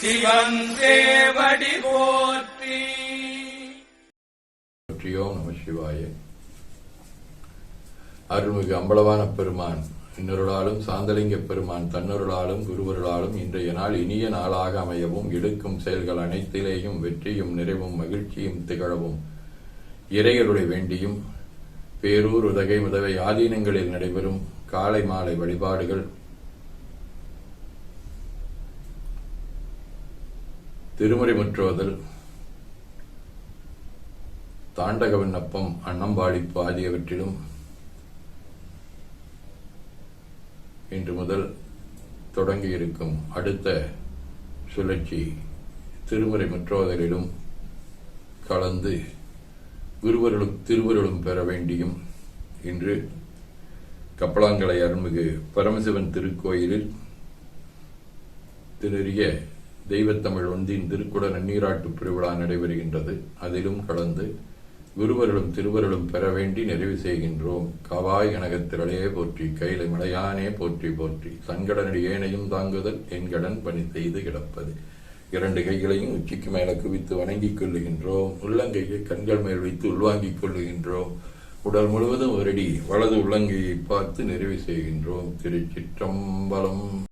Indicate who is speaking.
Speaker 1: சிவன் சேவடி போற்றி.
Speaker 2: போற்றியோம் நம சிவாய. அருள்மிகு அம்பலவான பெருமான் இன்னொருளாலும் சாந்தலிங்க பெருமான் தன்னொருளாலும் குருவருளாலும் இன்றைய நாள் இனிய நாளாக அமையவும் எடுக்கும் செயல்கள் அனைத்திலேயும் வெற்றியும் நிறைவும் மகிழ்ச்சியும் திகழவும். இறையருளை வேண்டியும் பேரூர் உதகை உதவை ஆதீனங்களில் நடைபெறும் காலை மாலை வழிபாடுகள் திருமுறை முற்றுவதல் தாண்டக விண்ணப்பம் அன்னம்பாடிப்பு ஆகியவற்றிலும் இன்று முதல் தொடங்கியிருக்கும் அடுத்த சுழற்சி திருமுறை முற்றோதலிலும் கலந்து குருவருளும் திருவருளும் பெற வேண்டியும் இன்று கப்பலாங்கலை அருள்மிகு பரமசிவன் திருக்கோயிலில் திருறிய தெய்வத்தமிழ் ஒன்றின் திருக்குட நன்னீராட்டு பெருவிழா நடைபெறுகின்றது. அதிலும் கலந்து குருவர்களும் திருவர்களும் பெற வேண்டி நிறைவு செய்கின்றோம். கவாய் கனகத்திரளையே போற்றி கைலை மலையானே போற்றி போற்றி. சங்கடனடி ஏனையும் தாங்குதல் என் கடன் பணி செய்து கிடப்பது. இரண்டு கைகளையும் உச்சிக்கு மேல குவித்து வணங்கிக் கொள்ளுகின்றோம். உள்ளங்கையை கண்கள் மேல் வைத்து உள்வாங்கிக் கொள்ளுகின்றோம். உடல் முழுவதும் ஒரடி வலது உள்ளங்கையை பார்த்து நிறைவு செய்கின்றோம். திருச்சிற்றம்பலம்.